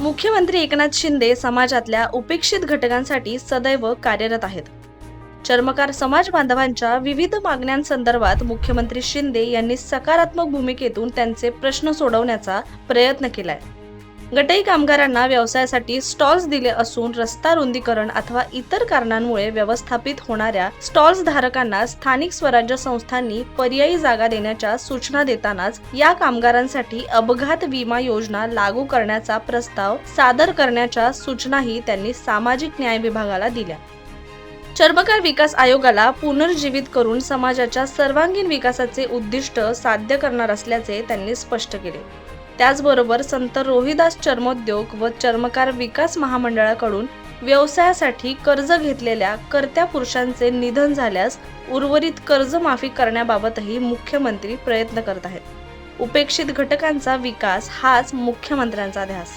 मुख्यमंत्री एकनाथ शिंदे समाजातल्या उपेक्षित घटकांसाठी सदैव कार्यरत आहेत. चर्मकार समाज बांधवांच्या विविध मागण्यांसंदर्भात मुख्यमंत्री शिंदे यांनी सकारात्मक भूमिकेतून त्यांचे प्रश्न सोडवण्याचा प्रयत्न केलाय. गटई कामगारांना व्यवसायासाठी स्टॉल्स दिले असून रस्ता रुंदीकरण अथवा इतर कारणांमुळे व्यवस्थापित होणाऱ्या स्टॉल्स धारकांना स्थानिक स्वराज्य संस्थांनी पर्यायी जागा देण्याच्या सूचना देतानाच या कामगारांसाठी अपघात विमा योजना लागू करण्याचा प्रस्ताव सादर करण्याच्या सूचनाही त्यांनी सामाजिक न्याय विभागाला दिल्या. चर्मकार विकास आयोगाला पुनर्जीवित करून समाजाच्या सर्वांगीण विकासाचे उद्दिष्ट साध्य करणार असल्याचे त्यांनी स्पष्ट केले. त्याचबरोबर संत रोहिदास चर्मोद्योग व चर्मकार विकास महामंडळाकडून व्यवसायासाठी कर्ज घेतलेल्या कर्त्या पुरुषांचे निधन झाल्यास उर्वरित कर्ज माफी करण्याबाबतही मुख्यमंत्री प्रयत्न करत आहेत. उपेक्षित घटकांचा विकास हाच मुख्यमंत्र्यांचा ध्यास.